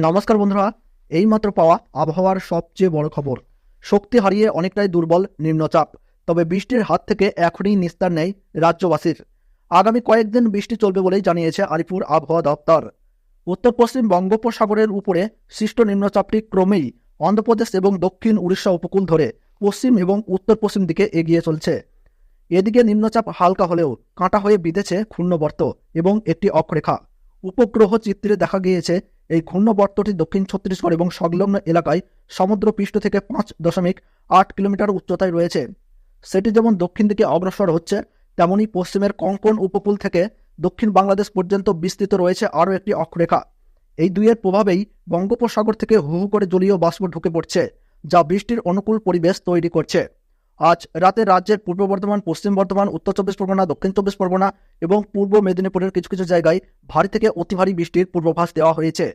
নমস্কার বন্ধুরা, এইমাত্র পাওয়া আবহাওয়ার সবচেয়ে বড় খবর। শক্তি হারিয়ে অনেকটাই দুর্বল, নিম্নচাপ। তবে বৃষ্টির হাত থেকে এখনই নিস্তার নেই রাজ্যবাসীর। আগামী কয়েকদিন বৃষ্টি চলবে বলেই জানিয়েছে আলিপুর আবহাওয়া দপ্তর। উত্তর পশ্চিম বঙ্গোপসাগরের উপরে সৃষ্ট নিম্নচাপটি ক্রমেই অন্ধ্রপ্রদেশ এবং দক্ষিণ উড়িষ্যা উপকূল ধরে পশ্চিম এবং উত্তর পশ্চিম দিকে এগিয়ে চলছে। এদিকে নিম্নচাপ হালকা হলেও কাঁটা হয়ে বিঁধেছে ক্ষুণ্ণবর্ত এবং একটি অক্ষরেখা। উপগ্রহ চিত্রে দেখা গিয়েছে, এই ঘূর্ণবর্তটি দক্ষিণ ছত্তিশগড় এবং সংলগ্ন এলাকায় সমুদ্র পৃষ্ঠ থেকে পাঁচ দশমিক আট কিলোমিটার উচ্চতায় রয়েছে। সেটি যেমন দক্ষিণ দিকে অগ্রসর হচ্ছে, তেমনি পশ্চিমের কঙ্কন উপকূল থেকে দক্ষিণ বাংলাদেশ পর্যন্ত বিস্তৃত রয়েছে আরও একটি অক্ষরেখা। এই দুইয়ের প্রভাবেই বঙ্গোপসাগর থেকে হু হু করে জলীয় বাষ্প ঢুকে পড়ছে, যা বৃষ্টির অনুকূল পরিবেশ তৈরি করছে। আজ রাতে রাজ্যের পূর্ব বর্ধমান, পশ্চিম বর্ধমান, উত্তর চব্বিশ পরগনা, দক্ষিণ চব্বিশ পরগনা এবং পূর্ব মেদিনীপুরের কিছু কিছু জায়গায় ভারী থেকে অতি ভারী বৃষ্টির পূর্বাভাস দেওয়া হয়েছে।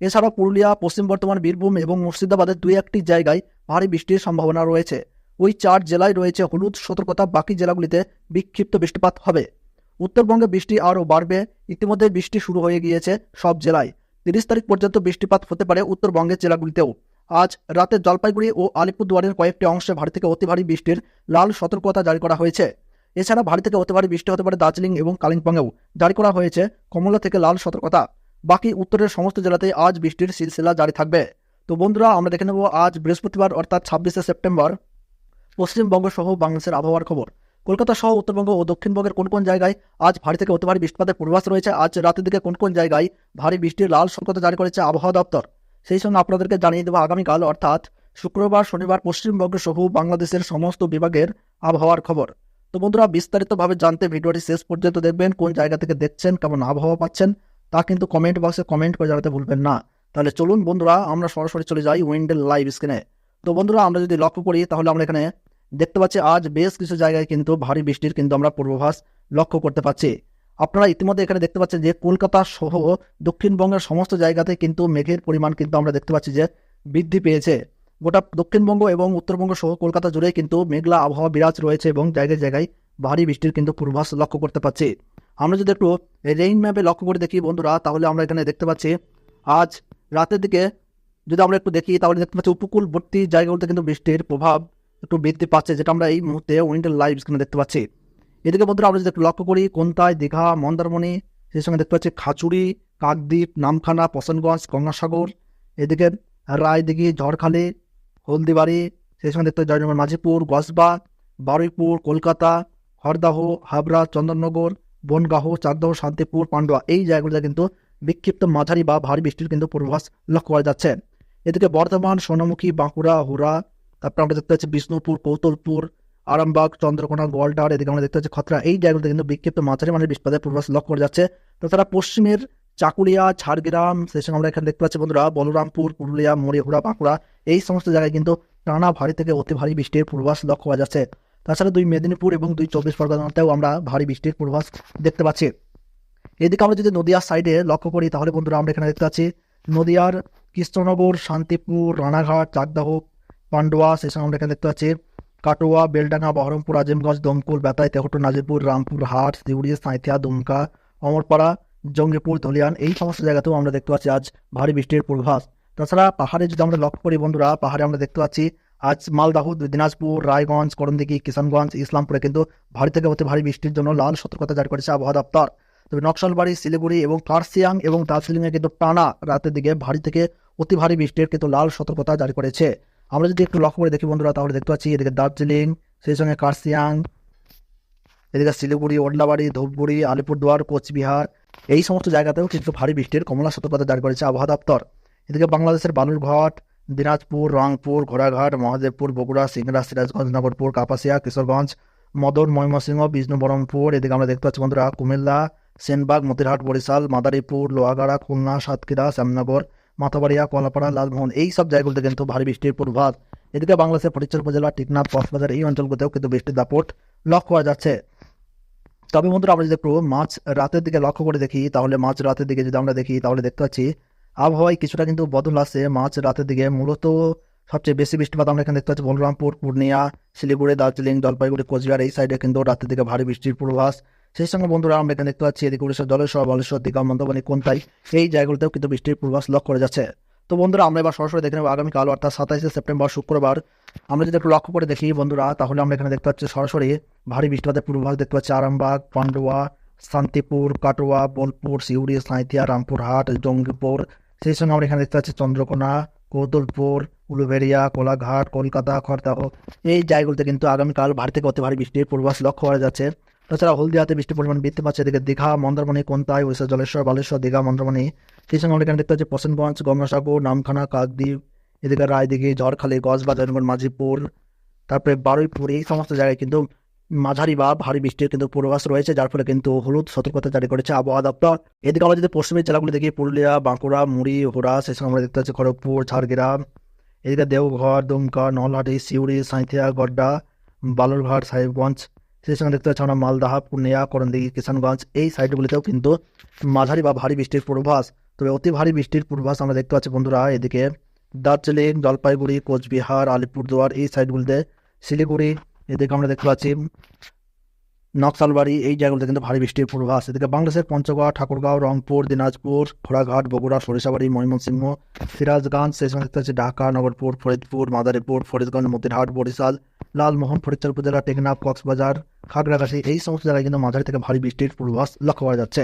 এছাড়াও পুরুলিয়া, পশ্চিম বর্ধমান, বীরভূম এবং মুর্শিদাবাদের দুই একটি জায়গায় ভারী বৃষ্টির সম্ভাবনা রয়েছে। ওই চার জেলায় রয়েছে হলুদ সতর্কতা, বাকি জেলাগুলিতে বিক্ষিপ্ত বৃষ্টিপাত হবে। উত্তরবঙ্গে বৃষ্টি আরও বাড়বে। ইতিমধ্যে বৃষ্টি শুরু হয়ে গিয়েছে সব জেলায়। তিরিশ তারিখ পর্যন্ত বৃষ্টিপাত হতে পারে উত্তরবঙ্গের জেলাগুলিতেও। আজ রাতে জলপাইগুড়ি ও আলিপুরদুয়ারের কয়েকটি অংশে ভারী থেকে অতি ভারী বৃষ্টির লাল সতর্কতা জারি করা হয়েছে। এছাড়া ভারী থেকে অতি ভারী বৃষ্টি হতে পারে দার্জিলিং এবং কালিম্পংয়েও জারি করা হয়েছে কমলা থেকে লাল সতর্কতা। বাকি উত্তরের সমস্ত জেলাতেই আজ বৃষ্টির সিলসিলা জারি থাকবে। তো বন্ধুরা, আমরা দেখে নেব আজ বৃহস্পতিবার, অর্থাৎ ছাব্বিশে সেপ্টেম্বর। পশ্চিমবঙ্গ সহ বাংলাদেশের আবহাওয়ার খবর। কলকাতা সহ উত্তরবঙ্গ ও দক্ষিণবঙ্গের কোন কোন জায়গায় আজ ভারী থেকে অতি ভারী বৃষ্টিপাতের পূর্বাভাস রয়েছে? আজ রাতের দিকে কোন কোন জায়গায় ভারী বৃষ্টির লাল সতর্কতা জারি করেছে আবহাওয়া দপ্তর? সেই সঙ্গে আপনাদেরকে জানিয়ে দেবো, আগামীকাল অর্থাৎ শুক্রবার, শনিবার পশ্চিমবঙ্গ সহ বাংলাদেশের সমস্ত বিভাগের আবহাওয়ার খবর। তো বন্ধুরা, বিস্তারিতভাবে জানতে ভিডিওটি শেষ পর্যন্ত দেখবেন, কোন জায়গা থেকে দেখছেন, কেমন আবহাওয়া পাচ্ছেন, তা কিন্তু কমেন্ট বক্সে কমেন্ট করে জানাতে ভুলবেন না। তাহলে চলুন বন্ধুরা, আমরা সরাসরি চলে যাই উইন্ডেল লাইভ স্ক্রিনে। তো বন্ধুরা, আমরা যদি লক্ষ্য করি, তাহলে আমরা এখানে দেখতে পাচ্ছি, আজ বেশ কিছু জায়গায় কিন্তু ভারী বৃষ্টির কিন্তু আমরা পূর্বাভাস লক্ষ্য করতে পারছি আপনারা ইতিমধ্যে এখানে দেখতে পাচ্ছেন যে কলকাতা সহ দক্ষিণবঙ্গের সমস্ত জায়গাতে কিন্তু মেঘের পরিমাণ কিন্তু আমরা দেখতে পাচ্ছি যে বৃদ্ধি পেয়েছে। গোটা দক্ষিণবঙ্গ এবং উত্তরবঙ্গ সহ কলকাতা জুড়ে কিন্তু মেঘলা আবহাওয়া বিরাজ রয়েছে এবং জায়গায় জায়গায় ভারী বৃষ্টির কিন্তু পূর্বাভাস লক্ষ্য করতে পারছি আমরা যদি একটু রেইন ম্যাপে লক্ষ্য করে দেখি বন্ধুরা, তাহলে আমরা এখানে দেখতে পাচ্ছি, আজ রাতের দিকে যদি আমরা একটু দেখি, তাহলে দেখতে পাচ্ছি উপকূলবর্তী জায়গাগুলোতে কিন্তু বৃষ্টির প্রভাব একটু বৃদ্ধি পাচ্ছে, যেটা আমরা এই মুহূর্তে উইন্টার লাইভ স্ক্রিনে দেখতে পাচ্ছি। এদিকে বন্ধুরা আমরা যদি একটু লক্ষ্য করি কোনতায় দীঘা, মন্দারমণি, সেই সঙ্গে দেখতে পাচ্ছি খাচুড়ি কাকদ্বীপ, নামখানা পশনগঞ্জ গঙ্গাসাগর। এদিকে রায়দিঘি, ঝড়খালি, হলদিবাড়ি, সেই সঙ্গে দেখতে পাচ্ছি জয়নগর, মাঝিপুর গসবা বারুইপুর, কলকাতা হরদাহ হাবড়া, চন্দননগর বনগাহ চাকদহ শান্তিপুর, পান্ডুয়া। এই জায়গাগুলোতে কিন্তু বিক্ষিপ্ত মাঝারি বা ভারী বৃষ্টির কিন্তু পূর্বাভাস লক্ষ্য করা যাচ্ছে। এদিকে বর্ধমান, সোনামুখী, বাঁকুড়া হুরা তারপর আমরা দেখতে পাচ্ছি বিষ্ণুপুর, কৌতলপুর আরামবাগ, চন্দ্রকোনা, গোয়ালটার এদিকে আমরা দেখতে পাচ্ছি খতরা। এই জায়গাগুলোতে কিন্তু বিক্ষিপ্ত মাঝারি মানের বৃষ্টিপাতের পূর্বাভাস লক্ষ্য করা যাচ্ছে। তাছাড়া পশ্চিমের চাকুলিয়া, ঝাড়গ্রাম, সেই সঙ্গে আমরা এখানে দেখতে পাচ্ছি বন্ধুরা, বলরামপুর, পুরুলিয়া মরিহুড়া বাঁকুড়া, এই সমস্ত জায়গায় কিন্তু টানা ভারী থেকে অতি ভারী বৃষ্টির পূর্বাস লক্ষ্য করা যাচ্ছে। তাছাড়া দুই মেদিনীপুর এবং দুই চব্বিশ পরগনাতেও আমরা ভারী বৃষ্টির পূর্বাস দেখতে পাচ্ছি। এদিকে আমরা যদি নদিয়ার সাইডে লক্ষ্য করি, তাহলে বন্ধুরা আমরা এখানে দেখতে পাচ্ছি নদিয়ার কৃষ্ণনগর, শান্তিপুর, রানাঘাট, চাকদাহ, পান্ডুয়া, সেই সঙ্গে আমরা এখানে দেখতে পাচ্ছি কাটোয়া, বেলডাঙ্গা, বহরমপুর, আজিমগঞ্জ, দমকুল, বেতাই, তেহট্ট, নাজিরপুর, রামপুর, হাট, সিউড়ি, সাঁইথিয়া, দুমকা, অমরপাড়া, জঙ্গিপুর, ধলিয়ান, এই সমস্ত জায়গাতেও আমরা দেখতে পাচ্ছি আজ ভারী বৃষ্টির পূর্বাভাস। তাছাড়া পাহাড়ে যদি আমরা লক্ষ্য করি বন্ধুরা, পাহাড়ে আমরা দেখতে পাচ্ছি আজ মালদাহ, দিনাজপুর, রায়গঞ্জ, করণদিঘি, কিষানগঞ্জ, ইসলামপুরে কিন্তু ভারী থেকে অতি ভারী বৃষ্টির জন্য লাল সতর্কতা জারি করেছে আবহাওয়া দপ্তর। তবে নকশালবাড়ি, শিলিগুড়ি এবং কার্সিয়াং এবং দার্জিলিংয়ে কিন্তু টানা রাতের দিকে ভারী থেকে অতি ভারী বৃষ্টির কিন্তু লাল সতর্কতা জারি করেছে। আমরা যদি একটু লক্ষ্য করে দেখি বন্ধুরা, তাহলে দেখতে পাচ্ছি এদিকে দার্জিলিং, সেই সঙ্গে কার্সিয়াং, এদিকে শিলিগুড়ি ওডলাবাড়ি ধূপগুড়ি, আলিপুরদুয়ার, কোচবিহার, এই সমস্ত জায়গাতেও কিন্তু ভারী বৃষ্টির কমলা সতর্কতা জারি করেছে আবহাওয়া দপ্তর। এদিকে বাংলাদেশের বালুরঘাট, দিনাজপুর, রংপুর, ঘোড়াঘাট, মহাদেবপুর, বগুড়া সিংড়া সিরাজগঞ্জ, নগরপুর, কাপাসিয়া, কিশোরগঞ্জ, মদন, ময়মনসিংহ বিষ্ণু বরমপুর এদিকে আমরা দেখতে পাচ্ছি বন্ধুরা কুমিল্লা, সেনবাগ, মতিরহাট, বরিশাল, মাদারীপুর, লোহাগাড়া, খুলনা, সাতক্ষীরা, শ্যামনগর মাথাবাড়িয়া কলাপাড়া লালমোহন, এই সব জায়গাগুলোতে কিন্তু ভারী বৃষ্টির পূর্বাভাস। এদিকে বাংলাদেশের ফটিকচর উপজেলা টিকনাথ, কক্সবাজার এই অঞ্চলগুলোতেও কিন্তু বৃষ্টির দাপট লক্ষ্য করা যাচ্ছে। তবে বন্ধুরা, আমরা যদি একটু মাছ রাতের দিকে লক্ষ্য করে দেখি, তাহলে মাছ রাতের দিকে যদি আমরা দেখি, তাহলে দেখতে পাচ্ছি আবহাওয়ায় কিছুটা কিন্তু বদল আসছে। মাছ রাতের দিকে মূলত সবচেয়ে বেশি বৃষ্টিপাত আমরা এখানে দেখতে পাচ্ছি বলরামপুর, পূর্ণিয়া, শিলিগুড়ি, দার্জিলিং, জলপাইগুড়ি, কোচবিহার, এই সাইডে কিন্তু রাতের দিকে ভারী বৃষ্টির পূর্বাভাস। সেই সঙ্গে বন্ধুরা, আমরা এখানে দেখতে পাচ্ছি এদিকে উড়িষ্যার জলেশ্বর বালেশ্বর দীঘা মন্দবানি কোনতাই, এই জায়গাগুলোতেও কিন্তু বৃষ্টির পূর্বাস লক্ষ্য করে যাচ্ছে। তো বন্ধুরা, আমরা এবার সরাসরি দেখে নেব আগামীকাল, অর্থাৎ সাতাইশে সেপ্টেম্বর, শুক্রবার। আমরা যদি একটু লক্ষ্য করে দেখি বন্ধুরা, তাহলে আমরা এখানে দেখতে পাচ্ছি সরাসরি ভারী বৃষ্টিপাতের পূর্বাভাস দেখতে পাচ্ছি। আরামবাগ, পান্ডুয়া, শান্তিপুর, কাটোয়া, বোলপুর, সিউড়ি, সাঁইথিয়া, রামপুরহাট, জঙ্গিপুর। সেই সঙ্গে আমরা এখানে দেখতে পাচ্ছি চন্দ্রকোনা, কৌতুলপুর, উলুবেড়িয়া, কোলাঘাট, কলকাতা খড়দাহ এই জায়গাগুলোতে কিন্তু আগামীকাল ভারী থেকে অতি ভারী বৃষ্টির পূর্বাভাস লক্ষ্য করা যাচ্ছে। তাছাড়া হলদিয়াতে বৃষ্টির পরিমাণ বৃদ্ধি পাচ্ছে। এদিকে দীঘা, মন্দারমণি, কোনতাই ওড়িশা জলেশ্বর, বালেশ্বর, দীঘা, মন্দারমণি সেই সঙ্গে এখানে দেখতে পাচ্ছি প্রসেনগঞ্জ গঙ্গাসাগর, নামখানা, কাকদ্বীপ, এদিকে রায়দিঘি, ঝড়খালি গজবাজার মাঝিপুর তারপরে বারুইপুর, এই সমস্ত জায়গায় কিন্তু মাঝারি বা ভারী বৃষ্টির কিন্তু পূর্বাভাস রয়েছে, যার ফলে কিন্তু হলুদ সতর্কতা জারি করেছে আবহাওয়া দপ্তর। এদিকে আমরা যদি পশ্চিমের জেলাগুলি দেখি, পুরুলিয়া, বাঁকুড়া, মুড়ি সেই সঙ্গে আমরা দেখতে পাচ্ছি খড়গপুর, ঝাড়গ্রাম, এদিকে দেওঘর, দুমকা, নলহাটি, সিউড়ি, সাঁইথিয়া, গড্ডা, বালুরঘাট, সাহেবগঞ্জ সেই সঙ্গে দেখতে পাচ্ছি আমরা মালদাহা পূর্ণিয়া করণদিঘি, কিষানগঞ্জ এই সাইডগুলিতেও কিন্তু মাঝারি বা ভারী বৃষ্টির পূর্বাভাস। তবে অতি ভারী বৃষ্টির পূর্বাভাস আমরা দেখতে পাচ্ছি বন্ধুরা এদিকে দার্জিলিং, জলপাইগুড়ি, কোচবিহার, আলিপুরদুয়ার এই সাইডগুলিতে শিলিগুড়ি, এদিকে আমরা দেখতে পাচ্ছি নকশালবাড়ি এই জায়গাগুলোতে কিন্তু ভারী বৃষ্টির পূর্বাভাস। এদিকে বাংলাদেশের পঞ্চগড়, ঠাকুরগাঁও, রংপুর, দিনাজপুর, ঘোড়াঘাট, বগুড়া, সরিষাবাড়ি, ময়মনসিংহ, সিরাজগঞ্জ, সেই সঙ্গে দেখতে পাচ্ছি ঢাকা, নগরপুর, ফরিদপুর, মাদারীপুর, ফরিদগঞ্জ, মতিরহাট, বরিশাল, লালমোহন, ফরিদচর উপজেলা, টেকনাফ, কক্সবাজার খাগড়াগাছি এই সমস্ত জায়গায় কিন্তু মাঝারি থেকে ভারী বৃষ্টির পূর্বাভাস লক্ষ্য করা যাচ্ছে।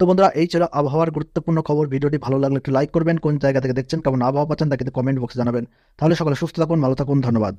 তো বন্ধুরা, এই ছিল আবহাওয়ার গুরুত্বপূর্ণ খবর। ভিডিওটি ভালো লাগলে একটু লাইক করবেন। কোন জায়গা থেকে দেখছেন, কেমন আবহাওয়া পাচ্ছেন, তা কিন্তু কমেন্ট বক্সে জানাবেন। তাহলে সকলে সুস্থ থাকুন, ভালো থাকুন, ধন্যবাদ।